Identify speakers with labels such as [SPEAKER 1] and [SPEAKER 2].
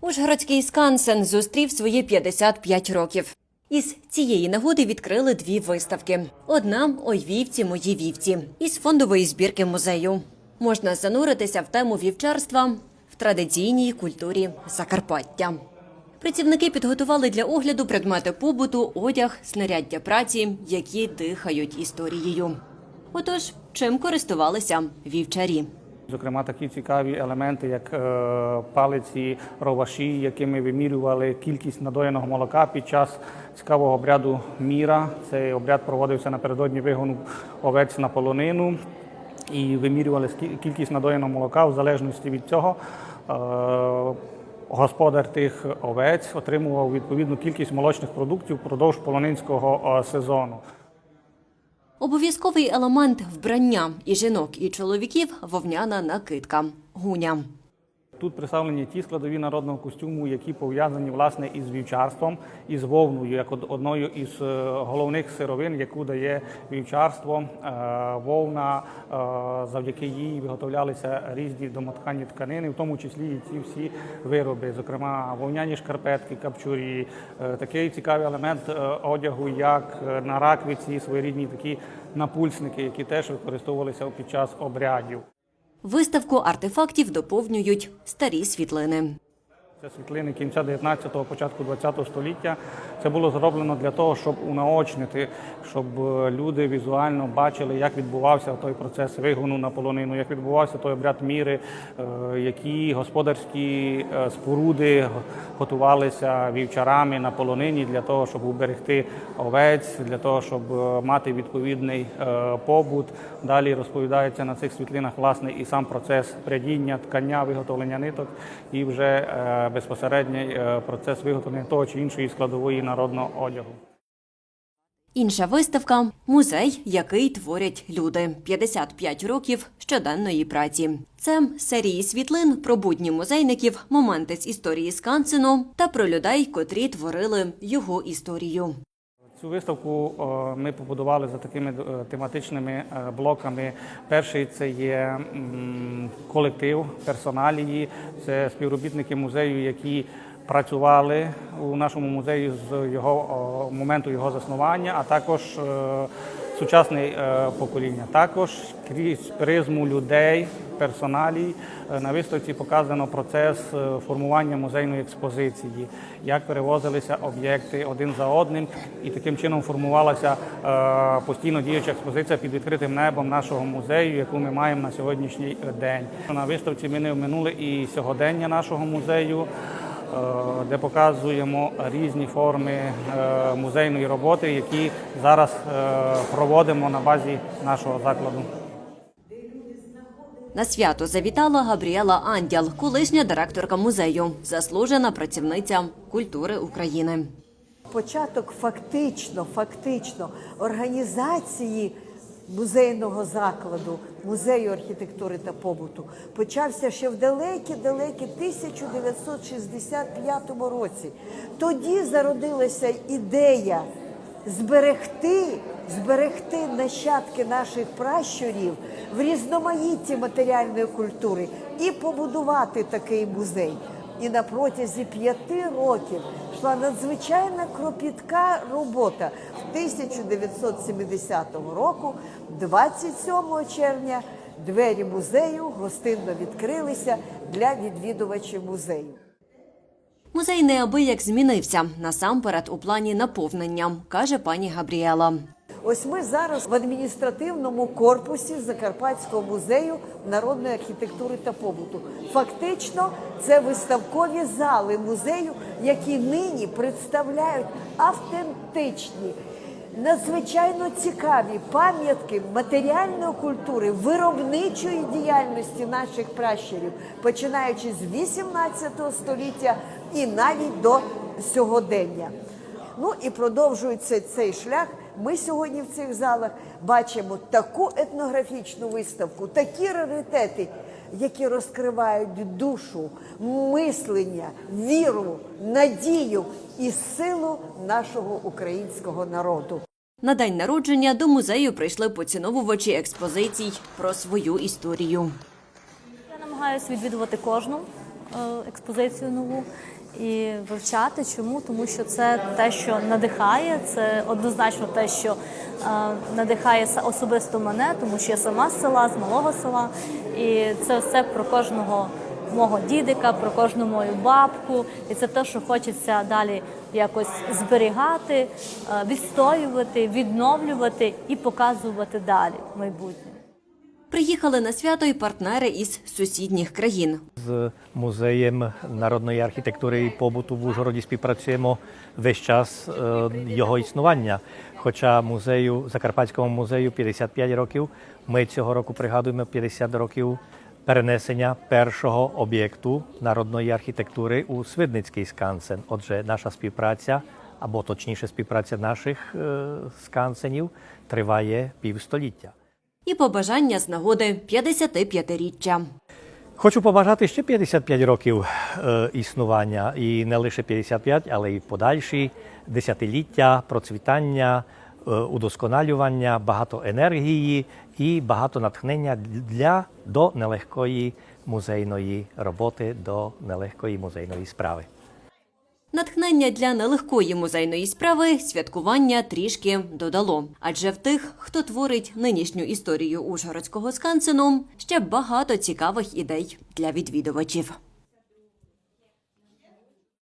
[SPEAKER 1] Ужгородський скансен зустрів свої 55 років. Із цієї нагоди відкрили дві виставки: одна Ой вівці, мої вівці із фондової збірки музею. Можна зануритися в тему вівчарства в традиційній культурі Закарпаття. Працівники підготували для огляду предмети побуту, одяг, снаряддя праці, які дихають історією. Отож, чим користувалися вівчарі?
[SPEAKER 2] Зокрема, такі цікаві елементи, як е, палиці, роваші, якими вимірювали кількість надоєного молока під час цікавого обряду міра. Цей обряд проводився напередодні вигону овець на полонину і вимірювали кількість надоєного молока в залежності від цього. е, Господар тих овець отримував відповідну кількість молочних продуктів впродовж полонинського е, сезону.
[SPEAKER 1] Обов'язковий елемент вбрання і жінок, і чоловіків вовняна накидка гуня.
[SPEAKER 2] Тут представлені ті складові народного костюму, які пов'язані власне із вівчарством, із вовною, як од- одною із е, головних сировин, яку дає вівчарство. Е, Вовна е, завдяки їй виготовлялися різні домоткані тканини, в тому числі і ці всі вироби, зокрема вовняні шкарпетки, капчурі. Такий цікавий елемент одягу, як на раквиці, своєрідні такі напульсники, які теж використовувалися під час обрядів.
[SPEAKER 1] Виставку артефактів доповнюють старі світлини.
[SPEAKER 2] Це світлини кінця 19-го, початку 20-го століття. Це було зроблено для того, щоб унаочнити, щоб е, люди візуально бачили, як відбувався той процес вигону на полонину, як відбувався той обряд міри, е, які господарські е, споруди готувалися вівчарами на полонині для того, щоб уберегти овець, для того, щоб мати відповідний побут. Далі розповідається на цих світлинах власне і сам процес прядіння, ткання, виготовлення ниток і вже безпосередній е, процес виготовлення того чи іншої складової народного одягу.
[SPEAKER 1] Інша виставка музей, який творять люди. 55 років щоденної праці. Це серії світлин про будні музейників, моменти з історії Скансену та про людей, котрі творили його історію.
[SPEAKER 2] Цю виставку е, ми побудували за такими е, тематичними е, блоками. Перший це є колектив персоналії, це співробітники музею, які працювали у нашому музеї з його моменту його заснування, а також сучасне покоління. Також крізь призму людей, персоналій е, на виставці показано процес е, формування музейної експозиції, як перевозилися об'єкти один за одним, і таким чином формувалася е, постійно діюча експозиція під відкритим небом нашого музею, яку ми маємо на сьогоднішній день. На виставці ми не оминули і сьогодення нашого музею. Е, Де показуємо різні форми е, музейної роботи, які зараз е, проводимо на базі нашого закладу.
[SPEAKER 1] На свято завітала Габріела Андял, колишня директорка музею, заслужена працівниця культури України.
[SPEAKER 3] Початок фактично, фактично організації музейного закладу, музею архітектури та побуту почався ще в далекі-далекі 1965 році. Тоді зародилася ідея зберегти, зберегти нащадки наших пращурів в різноманітті матеріальної культури і побудувати такий музей. І на протязі п'яти років йшла надзвичайна кропітка робота. В 1970 року, 27 червня, двері музею гостинно відкрилися для відвідувачів музею.
[SPEAKER 1] Музей неабияк змінився насамперед у плані наповнення, каже пані Габріела.
[SPEAKER 3] Ось ми зараз в адміністративному корпусі Закарпатського музею народної архітектури та побуту. Фактично, це виставкові зали музею, які нині представляють автентичні, надзвичайно цікаві пам'ятки матеріальної культури, виробничої діяльності наших пращурів, починаючи з 18 століття і навіть до сьогодення. Ну і продовжується цей шлях. Ми сьогодні в цих залах бачимо таку етнографічну виставку, такі раритети, які розкривають душу, мислення, віру, надію і силу нашого українського народу.
[SPEAKER 1] На день народження до музею прийшли поціновувачі експозицій про свою історію.
[SPEAKER 4] Я намагаюся відвідувати кожну, е, експозицію нову і вивчати. Чому? Тому що це те, що надихає, це однозначно те, що е, надихає особисто мене, тому що я сама з села, з малого села, і це все про кожного мого дідика, про кожну мою бабку, і це те, що хочеться далі якось зберігати, е, відстоювати, відновлювати і показувати далі в майбутньому.
[SPEAKER 1] Приїхали на свято й партнери із сусідніх країн.
[SPEAKER 5] З музеєм народної архітектури і побуту в Ужгороді співпрацюємо весь час е, його існування. Хоча музею Закарпатському музею 55 років, ми цього року пригадуємо 50 років перенесення першого об'єкту народної архітектури у Свидницький скансен. Отже, наша співпраця, або точніше співпраця наших е, скансенів триває півстоліття.
[SPEAKER 1] І побажання з нагоди 55-річчя.
[SPEAKER 5] Хочу побажати ще 55 років е, існування, і не лише 55, але й подальші десятиліття процвітання, е, удосконалювання, багато енергії і багато натхнення для до нелегкої музейної роботи, до нелегкої музейної справи.
[SPEAKER 1] Натхнення для нелегкої музейної справи святкування трішки додало. Адже в тих, хто творить нинішню історію Ужгородського скансену, ще багато цікавих ідей для відвідувачів.